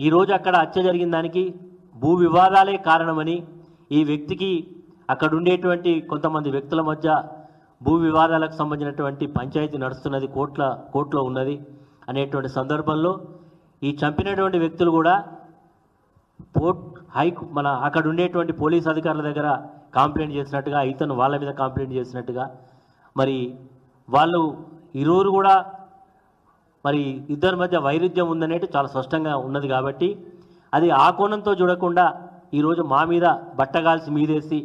ఈరోజు అక్కడ హత్య జరిగిన దానికి భూ వివాదాలే కారణమని ఈ వ్యక్తికి అక్కడ ఉండేటువంటి కొంతమంది వ్యక్తుల మధ్య భూ వివాదాలకు సంబంధించినటువంటి పంచాయతీ నడుస్తున్నది కోట్ల కోర్టులో ఉన్నది అనేటువంటి సందర్భంలో ఈ చంపినటువంటి వ్యక్తులు కూడా పోర్ట్ హై మన అక్కడ ఉండేటువంటి పోలీస్ అధికారుల దగ్గర కంప్లైంట్ చేసినట్టుగా ఇతను వాళ్ళ మీద కంప్లైంట్ చేసినట్టుగా మరి వాళ్ళు ఇరువురు కూడా మరి ఇద్దరి మధ్య వైరుధ్యం ఉందనేది చాలా స్పష్టంగా ఉన్నది కాబట్టి అది ఆ కోణంతో చూడకుండా ఈరోజు మా మీద బట్టగాల్సి మీదేసి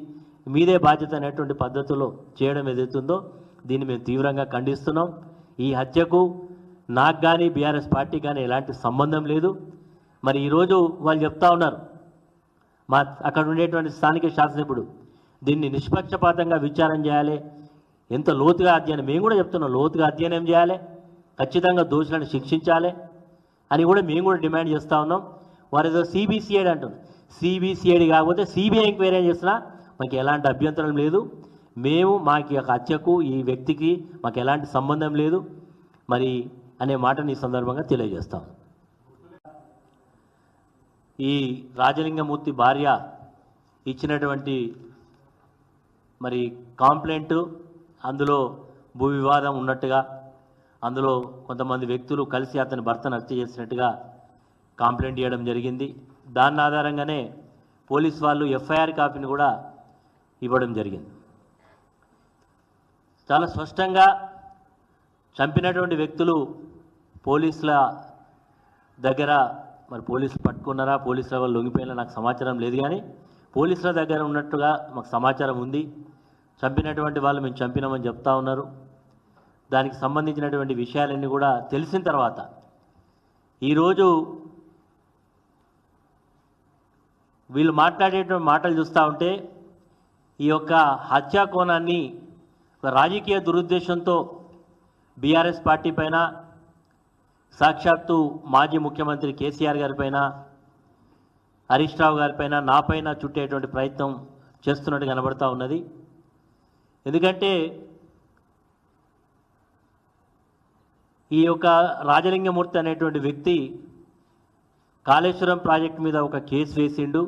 మీదే బాధ్యత అనేటువంటి పద్ధతిలో చేయడం ఏదైతుందో దీన్ని మేము తీవ్రంగా ఖండిస్తున్నాం. ఈ హత్యకు నాకు కానీ బీఆర్ఎస్ పార్టీ కానీ ఎలాంటి సంబంధం లేదు. మరి ఈరోజు వాళ్ళు చెప్తా ఉన్నారు మా అక్కడ ఉండేటువంటి స్థానిక శాసనసభ్యుడు దీన్ని నిష్పక్షపాతంగా విచారం చేయాలి. ఎంత లోతుగా అధ్యయనం మేము కూడా చెప్తున్నాం లోతుగా అధ్యయనం చేయాలి. ఖచ్చితంగా దోషులను శిక్షించాలి అని కూడా మేము కూడా డిమాండ్ చేస్తూ ఉన్నాం. వారు ఏదో సిబిసిఐడి అంటుంది సిబిసిఐడి కాకపోతే సిబిఐ ఎంక్వైరీ చేసినా మాకు ఎలాంటి అభ్యంతరం లేదు. మేము మాకు యొక్క హత్యకు ఈ వ్యక్తికి మాకు ఎలాంటి సంబంధం లేదు మరి అనే మాటని ఈ సందర్భంగా తెలియజేస్తాం. ఈ రాజలింగమూర్తి భార్య ఇచ్చినటువంటి మరి కాంప్లైంట్ అందులో భూ వివాదం ఉన్నట్టుగా అందులో కొంతమంది వ్యక్తులు కలిసి అతని భర్తను హత్య చేసినట్టుగా కంప్లైంట్ చేయడం జరిగింది. దాని ఆధారంగానే పోలీస్ వాళ్ళు ఎఫ్ఐఆర్ కాపీని కూడా ఇవ్వడం జరిగింది. చాలా స్పష్టంగా చంపినటువంటి వ్యక్తులు పోలీసుల దగ్గర మరి పోలీసులు పట్టుకున్నారా పోలీసుల వాళ్ళు లొంగిపోయినా నాకు సమాచారం లేదు కానీ పోలీసుల దగ్గర ఉన్నట్టుగా మాకు సమాచారం ఉంది. చంపినటువంటి వాళ్ళు మేము చంపినామని చెప్తా ఉన్నారు. దానికి సంబంధించినటువంటి విషయాలన్నీ కూడా తెలిసిన తర్వాత ఈరోజు వీళ్ళు మాట్లాడేటువంటి మాటలు చూస్తూ ఉంటే ఈ యొక్క హత్యా కోణాన్ని రాజకీయ దురుద్దేశంతో బీఆర్ఎస్ పార్టీ పైన సాక్షాత్తు మాజీ ముఖ్యమంత్రి కేసీఆర్ గారిపైన హరీష్ రావు గారిపైన నాపైన చుట్టేటువంటి ప్రయత్నం చేస్తున్నట్టు కనబడతా ఉన్నది. ఎందుకంటే ఈ యొక్క రాజలింగమూర్తి అనేటువంటి వ్యక్తి కాళేశ్వరం ప్రాజెక్ట్ మీద ఒక కేసు వేసిండు.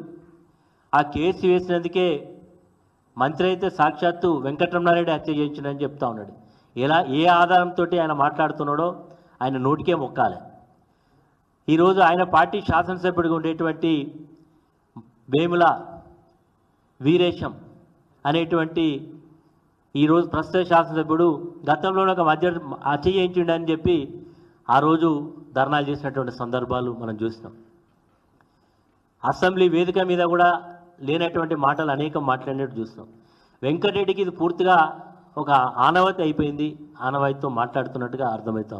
ఆ కేసు వేసినందుకే మంత్రి అయితే సాక్షాత్తు వెంకటరమణారెడ్డి హత్య చేయించిందని చెప్తా ఉన్నాడు. ఎలా ఏ ఆధారంతో ఆయన మాట్లాడుతున్నాడో ఆయన నోటికే మొక్కాలి. ఈరోజు ఆయన పార్టీ శాసనసభ్యుడిగా ఉండేటువంటి వేముల వీరేశం అనేటువంటి ఈరోజు ప్రస్తుత శాసనసభ్యుడు గతంలోనే ఒక మధ్య హత్య చేయించిండని చెప్పి ఆ రోజు ధర్నాలు చేసినటువంటి సందర్భాలు మనం చూస్తాం అసెంబ్లీ వేదిక మీద కూడా లేనటువంటి మాటలు అనేకం మాట్లాడినట్టు చూస్తాం వెంకటరెడ్డికి ఇది పూర్తిగా ఒక ఆనవాయితీ అయిపోయింది. ఆనవాయితీతో మాట్లాడుతున్నట్టుగా అర్థమవుతాం